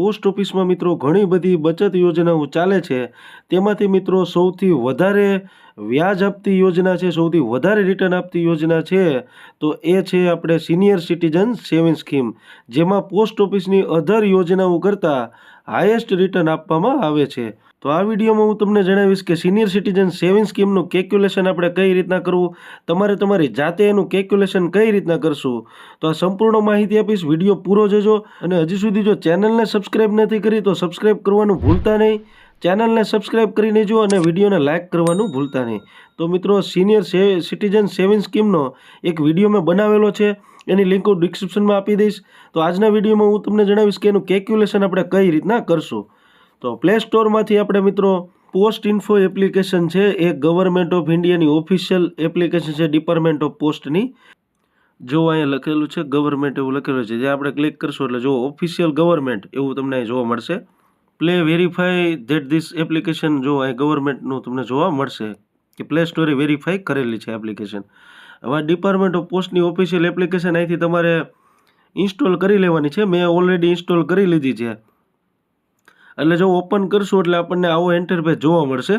Post ઓફિસમાં મિત્રો ઘણી બધી બચત યોજનાઓ ચાલે છે. તેમાંથી મિત્રો સૌથી વધારે વ્યાજ આપતી યોજના છે, સૌથી વધારે રિટર્ન આપતી યોજના છે, તો એ છે આપણે સિનિયર સિટીઝન સેવિંગ સ્કીમ જેમાં પોસ્ટ ઓફિસની અધર યોજનાઓ કરતાં હાયેસ્ટ રિટર્ન આપવામાં આવે છે. તો આ વિડીયોમાં હું તમને જણાવીશ કે સિનિયર સિટીઝન સેવિંગ સ્કીમનું કેલ્ક્યુલેશન આપણે કઈ રીતના કરવું, તમારે તમારી જાતે એનું કેલ્ક્યુલેશન કઈ રીતના કરશું, તો આ સંપૂર્ણ માહિતી આપીશ, વીડિયો પૂરો જજો, અને હજી સુધી જો ચેનલને સબસ્ક્રાઈબ નથી કરી તો સબસ્ક્રાઈબ કરવાનું ભૂલતા નહીં, ચેનલને સબસ્ક્રાઇબ કરી લેજો અને વિડીયોને લાઇક કરવાનું ભૂલતા નહીં. તો મિત્રો, સિનિયર સિટીઝન સેવિંગ સ્કીમનો એક વીડિયો મેં બનાવેલો છે, એની લિંક હું ડિસ્ક્રિપ્શનમાં આપી દઈશ, તો આજના વિડીયોમાં હું તમને જણાવીશ કે એનું કેલ્ક્યુલેશન આપણે કઈ રીતના કરશું. તો પ્લે સ્ટોરમાંથી આપણે મિત્રો પોસ્ટ ઇન્ફો એપ્લિકેશન છે, એ ગવર્મેન્ટ ઓફ ઇન્ડિયાની ઓફિશિયલ એપ્લિકેશન છે ડિપાર્ટમેન્ટ ઓફ પોસ્ટની જો અહીંયા લખેલું છે ગવર્મેન્ટ એવું લખેલું છે, જે આપણે ક્લિક કરશું એટલે જો ઓફિશિયલ ગવર્મેન્ટ એવું તમને જોવા મળશે. Play verify that this application જો અહીં ગવર્મેન્ટનું તમને જોવા મળશે કે પ્લે સ્ટોરે વેરીફાઈ કરેલી છે એપ્લિકેશન હવે ડિપાર્ટમેન્ટ ઓફ પોસ્ટની ઓફિશિયલ એપ્લિકેશન અહીંથી તમારે ઇન્સ્ટોલ કરી લેવાની છે. મેં ઓલરેડી ઇન્સ્ટોલ કરી લીધી છે. એટલે જો ઓપન કરશું એટલે આપણને આવો એન્ટરપેજ જોવા મળશે.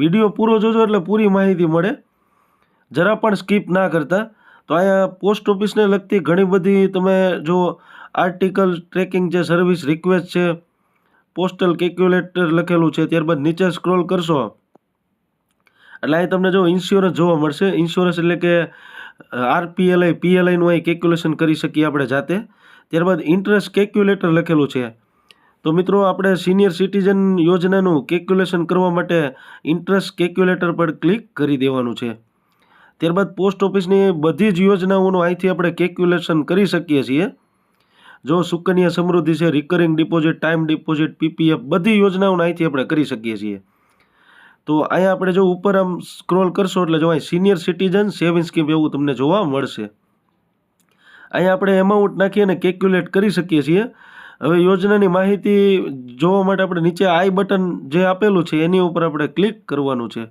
વીડિયો પૂરો જોજો એટલે પૂરી માહિતી મળે. જરા પણ સ્કીપ ના કરતા. તો અહીંયા પોસ્ટ ઓફિસને લગતી ઘણી બધી તમે જો આર્ટિકલ ટ્રેકિંગ છે સર્વિસ રિક્વેસ્ટ છે પોસ્ટલ કેલ્ક્યુલેટર લખેલું છે, ત્યારબાદ નીચે સ્ક્રોલ કરશો. એટલે અહીં તમને જો ઇન્સ્યોરન્સ જોવા મળશે. ઇન્સ્યોરન્સ એટલે કે આરપીએલઆઈ પીએલઆઈનું અહીં કેલ્ક્યુલેશન કરી શકીએ આપણે જાતે. ત્યારબાદ ઇન્ટરેસ્ટ કેલ્ક્યુલેટર લખેલું છે. તો મિત્રો, આપણે સિનિયર સિટીઝન યોજનાનું કેલ્ક્યુલેશન કરવા માટે ઇન્ટરેસ્ટ કેલ્ક્યુલેટર પર ક્લિક કરી દેવાનું છે. ત્યારબાદ પોસ્ટ ઓફિસની બધી જ યોજનાઓનું અહીંથી આપણે કેલ્ક્યુલેશન કરી શકીએ છીએ. જો સુકન્યા સમૃદ્ધિ છે recurring deposit time deposit PPF બધી યોજનાઓને અહીંથી આપણે કરી શકીએ છીએ. તો અહીંયા આપણે જો ઉપર આમ સ્ક્રોલ કરશો એટલે જો અહીં સિનિયર સિટીઝન સેવિંગ સ્કીમ એવું તમને જોવા મળશે. અહીંયા આપણે એમાઉન્ટ નાખી અને કેલ્ક્યુલેટ કરી શકીએ છીએ. હવે યોજનાની માહિતી જોવા માટે આપણે નીચે આઈ બટન જે આપેલું છે, એની ઉપર આપણે ક્લિક કરવાનું છે.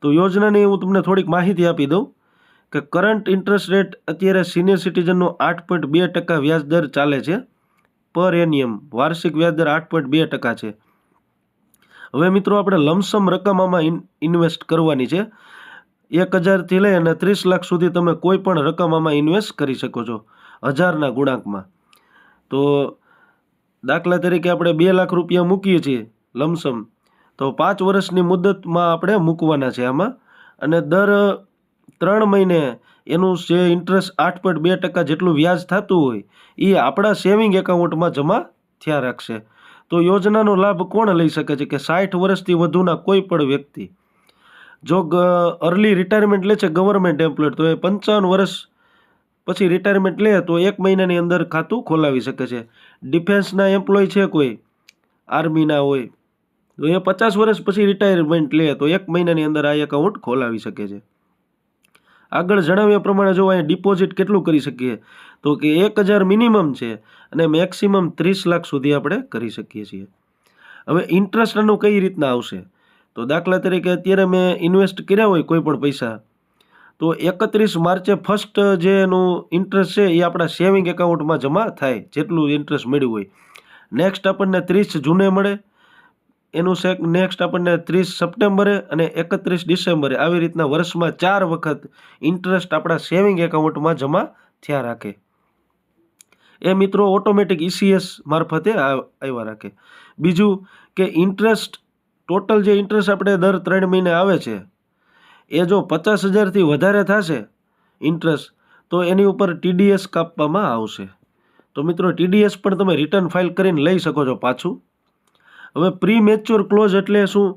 તો યોજનાની હું તમને થોડીક માહિતી આપી દઉં કે કરંટ ઇન્ટરેસ્ટ રેટ અત્યારે સિનિયર સિટીઝનનો આઠ પોઈન્ટ બે ટકા વ્યાજ દર ચાલે છે. પર એનિયમ, વાર્ષિક વ્યાજ દર આઠ પોઈન્ટ બે ટકા છે. હવે મિત્રો આપણે લમસમ રકમ આમાં ઇન્વેસ્ટ કરવાની છે. એક હજારથી લઈ અને ત્રીસ લાખ સુધી તમે કોઈ પણ રકમ આમાં ઇન્વેસ્ટ કરી શકો છો, હજારના ગુણાંકમાં. તો દાખલા તરીકે આપણે બે લાખ રૂપિયા મૂકીએ છીએ, લમસમ. તો પાંચ વર્ષની મુદતમાં આપણે મૂકવાના છે આમાં. અને દર ત્રણ મહિને એનું જે ઇન્ટરેસ્ટ આઠ પોઈન્ટ બે ટકા જેટલું વ્યાજ થતું હોય, એ આપણા સેવિંગ એકાઉન્ટમાં જમા થયા રાખશે. તો યોજનાનો લાભ કોણ લઈ શકે છે કે સાઠ વર્ષથી વધુના કોઈ પણ વ્યક્તિ? જો અર્લી રિટાયરમેન્ટ લે છે ગવર્મેન્ટ એમ્પ્લોય તો એ પંચાવન વર્ષ પછી રિટાયરમેન્ટ લે તો એક મહિનાની અંદર ખાતું ખોલાવી શકે છે. ડિફેન્સના એમ્પ્લોય છે કોઈ આર્મીના હોય, તો એ પચાસ વર્ષ પછી રિટાયરમેન્ટ લે તો એક મહિનાની અંદર આ એકાઉન્ટ ખોલાવી શકે છે. આગળ જણાવ્યા પ્રમાણે જો અહીંયા ડિપોઝિટ કેટલું કરી શકીએ, તો કે એક હજાર મિનિમમ છે અને મેક્સિમમ ત્રીસ લાખ સુધી આપણે કરી શકીએ છીએ. હવે ઇન્ટરેસ્ટનું કઈ રીતના આવશે? તો દાખલા તરીકે અત્યારે મેં ઇન્વેસ્ટ કર્યા હોય કોઈ પણ પૈસા તો એકત્રીસ માર્ચે ફર્સ્ટ જે એનું ઇન્ટરેસ્ટ છે એ આપણા સેવિંગ એકાઉન્ટમાં જમા થાય, જેટલું ઇન્ટરેસ્ટ મળ્યું હોય. નેક્સ્ટ આપણને ત્રીસ જૂને મળે. એનું સેક નેક્સ્ટ આપણને ત્રીસ સપ્ટેમ્બરે અને એકત્રીસ ડિસેમ્બરે. આવી રીતના વર્ષમાં ચાર વખત ઇન્ટરેસ્ટ આપણા સેવિંગ એકાઉન્ટમાં જમા થયા રાખે. એ મિત્રો ઓટોમેટિક ઈસીએસ મારફતે આવ્યા રાખે. બીજું કે ઇન્ટરેસ્ટ ટોટલ જે ઇન્ટરેસ્ટ આપણે દર ત્રણ મહિને આવે છે એ જો પચાસ હજારથી વધારે થશે ઇન્ટરેસ્ટ તો એની ઉપર ટીડીએસ કાપવામાં આવશે. તો મિત્રો ટીડીએસ પણ તમે રિટર્ન ફાઇલ કરીને લઈ શકો છો પાછું. હવે પ્રી મેચ્યોર ક્લોઝ એટલે શું?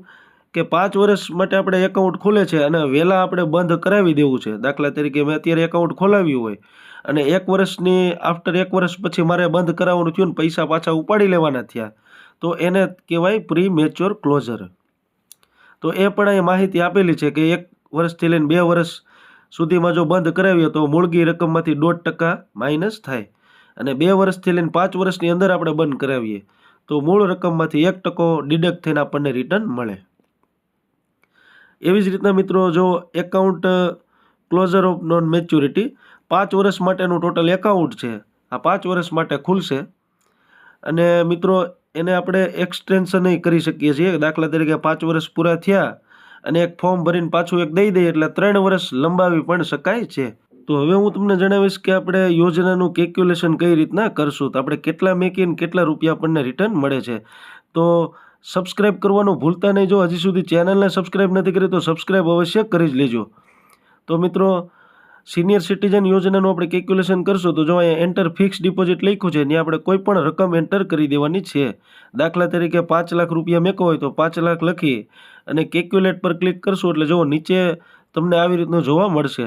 કે પાંચ વર્ષ માટે આપણે એકાઉન્ટ ખોલે છે અને વહેલા આપણે બંધ કરાવી દેવું છે. દાખલા તરીકે મેં અત્યારે એકાઉન્ટ ખોલાવ્યું હોય અને એક વર્ષની આફ્ટર એક વર્ષ પછી મારે બંધ કરાવવાનું થયું ને પૈસા પાછા ઉપાડી લેવાના થયા, તો એને કહેવાય પ્રી મેચ્યોર ક્લોઝર તો એ પણ અહીં માહિતી આપેલી છે કે એક વર્ષથી લઈને બે વર્ષ સુધીમાં જો બંધ કરાવીએ તો મૂળગી રકમમાંથી દોઢ ટકા માઇનસ થાય. અને બે વર્ષથી લઈને પાંચ વર્ષની અંદર આપણે બંધ કરાવીએ, તો મૂળ રકમમાંથી એક ટકો ડિડક્ટ થઈને આપણને રિટર્ન મળે. એવી જ રીતના મિત્રો જો account closure of non maturity પાંચ વર્ષ માટેનું ટોટલ એકાઉન્ટ છે, આ પાંચ વર્ષ માટે ખુલશે. અને મિત્રો, એને આપણે એક્સટેન્શન કરી શકીએ છીએ. દાખલા તરીકે પાંચ વર્ષ પૂરા થયા અને એક ફોર્મ ભરીને પાછું એક દઈ દઈએ એટલે ત્રણ વર્ષ લંબાવી પણ શકાય છે. તો હવે હું તમને જણાવીશ કે આપણે યોજનાનું કેલ્ક્યુલેશન કઈ રીતના કરશું? તો આપણે કેટલા મેકીને કેટલા રૂપિયા આપણને રિટર્ન મળે છે? તો સબસ્ક્રાઇબ કરવાનું ભૂલતા નહીં. જો હજી સુધી ચેનલને સબસ્ક્રાઇબ નથી કરી તો સબસ્ક્રાઇબ અવશ્ય કરી જ લેજો. તો મિત્રો સિનિયર સિટીઝન યોજનાનું આપણે કેલ્ક્યુલેશન કરશું તો જો અહીંયા એન્ટર ફિક્સ ડિપોઝિટ લખ્યું છે, ત્યાં આપણે કોઈ પણ રકમ એન્ટર કરી દેવાની છે. દાખલા તરીકે પાંચ લાખ રૂપિયા મેકો હોય તો પાંચ લાખ લખી અને કેલ્ક્યુલેટ પર ક્લિક કરશું એટલે જુઓ નીચે તમને આવી રીતનું જોવા મળશે.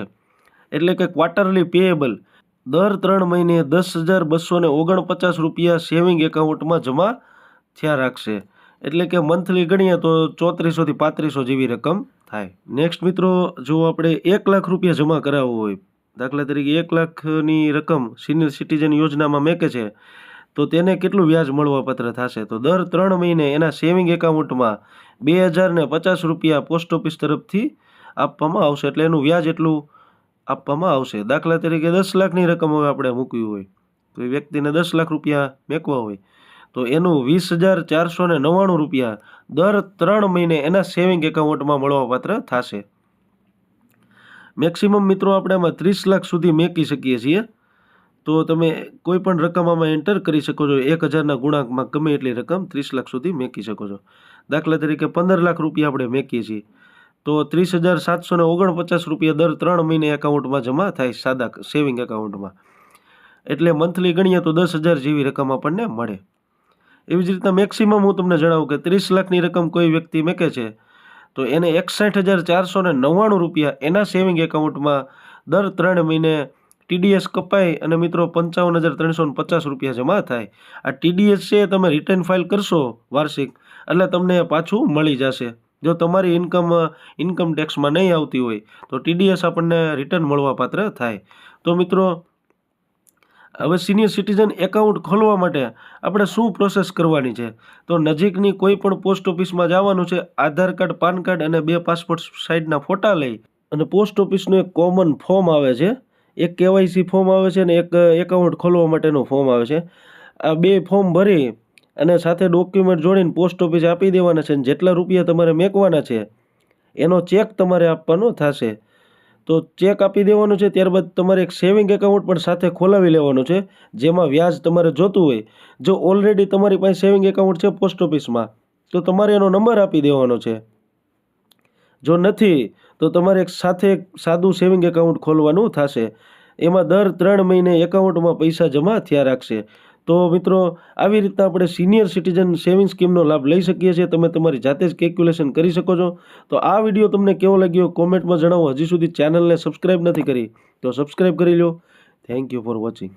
એટલે કે ક્વાર્ટરલી પેએબલ દર ત્રણ મહિને દસ હજાર બસો ઓગણપચાસ રૂપિયા સેવિંગ એકાઉન્ટમાં જમા થયા રાખશે. એટલે કે મંથલી ગણીએ તો ચોત્રીસોથી પાંત્રીસો જેવી રકમ થાય નેક્સ્ટ મિત્રો, જો આપણે એક લાખ રૂપિયા જમા કરાવવો હોય, દાખલા તરીકે એક લાખની રકમ સિનિયર સિટીઝન યોજનામાં મેકે છે, તો તેને કેટલું વ્યાજ મળવાપાત્ર થશે? તો દર ત્રણ મહિને એના સેવિંગ એકાઉન્ટમાં બે હજાર ને પચાસ રૂપિયા પોસ્ટ ઓફિસ તરફથી આપવામાં આવશે. એટલે એનું વ્યાજ એટલું આપવામાં આવશે. દાખલા તરીકે દસ લાખની રકમ હવે આપણે મૂકવી હોય, તો એ વ્યક્તિને દસ લાખ રૂપિયા મેકવા હોય. તો એનું વીસ હજાર ચારસો ને નવ્વાણું રૂપિયા દર ત્રણ મહિને એના સેવિંગ એકાઉન્ટમાં મળવાપાત્ર થશે. મેક્સિમમ મિત્રો, આપણે આમાં ત્રીસ લાખ સુધી મેકી શકીએ છીએ. તો તમે કોઈ પણ રકમ આમાં એન્ટર કરી શકો છો. એક હજારના ગુણાંકમાં ગમે એટલી રકમ ત્રીસ લાખ સુધી મેકી શકો છો. દાખલા તરીકે પંદર લાખ રૂપિયા આપણે મેકીએ છીએ. તો ત્રીસ હજાર સાતસો ને ઓગણપચાસ રૂપિયા દર ત્રણ મહિને એકાઉન્ટમાં જમા થાય સાદા સેવિંગ એકાઉન્ટમાં એટલે મંથલી ગણીએ તો દસ હજાર જેવી રકમ આપણને મળે. એવી જ રીતના મેક્સિમમ હું તમને જણાવું કે ત્રીસ લાખની રકમ કોઈ વ્યક્તિ મેકે છે, તો એને એકસઠ હજાર ચારસો ને નવ્વાણું રૂપિયા એના સેવિંગ એકાઉન્ટમાં દર ત્રણ મહિને ટીડીએસ કપાય અને મિત્રો પંચાવન હજાર ત્રણસો ને પચાસ રૂપિયા જમા થાય. આ ટીડીએસ છે તમે રિટર્ન ફાઇલ કરશો વાર્ષિક, એટલે તમને પાછું મળી જશે. જો તમારી ઇન્કમ ઇન્કમ ટેક્સમાં નહીં આવતી હોય, તો ટીડીએસ આપણને રિટર્ન મળવાપાત્ર થાય. તો મિત્રો હવે સિનિયર સિટીઝન એકાઉન્ટ ખોલવા માટે આપણે શું પ્રોસેસ કરવાની છે? તો નજીકની કોઈ પણ પોસ્ટ ઓફિસમાં જવાનું છે, આધાર કાર્ડ, પાન કાર્ડ અને બે પાસપોર્ટ સાઇઝના ફોટા લઈ. અને પોસ્ટ ઓફિસનું એક કોમન ફોર્મ આવે છે, એક કેવાયસી ફોર્મ આવે છે અને એક એકાઉન્ટ ખોલવા માટેનું ફોર્મ આવે છે. આ બે ફોર્મ ભરી અને સાથે ડોક્યુમેન્ટ જોડીને પોસ્ટ ઓફિસે આપી દેવાના છે અને જેટલા રૂપિયા તમારે મેકવાના છે, એનો ચેક તમારે આપવાનો થશે. તો ચેક આપી દેવાનો છે, ત્યારબાદ તમારે એક સેવિંગ એકાઉન્ટ પણ સાથે ખોલાવી લેવાનું છે, જેમાં વ્યાજ તમારે જોતું હોય. જો ઓલરેડી તમારી પાસે સેવિંગ એકાઉન્ટ છે પોસ્ટ ઓફિસમાં તો તમારે એનો નંબર આપી દેવાનો છે. જો નથી, તો તમારે એક સાથે સાદું સેવિંગ એકાઉન્ટ ખોલવાનું થશે. એમાં દર ત્રણ મહિને એકાઉન્ટમાં પૈસા જમા થયા રાખશે. તો મિત્રો, આવી રીતના આપણે સિનિયર સિટીઝન સેવિંગ સ્કીમનો લાભ લઈ શકીએ છીએ. તમે તમારી જાતે જ કેલ્ક્યુલેશન કરી શકો છો. તો આ વીડિયો તમને કેવો લાગ્યો કોમેન્ટમાં જણાવો. હજી સુધી ચેનલને સબસ્ક્રાઈબ નથી કરી, તો સબસ્ક્રાઈબ કરી લો થેન્ક યુ ફોર વોચિંગ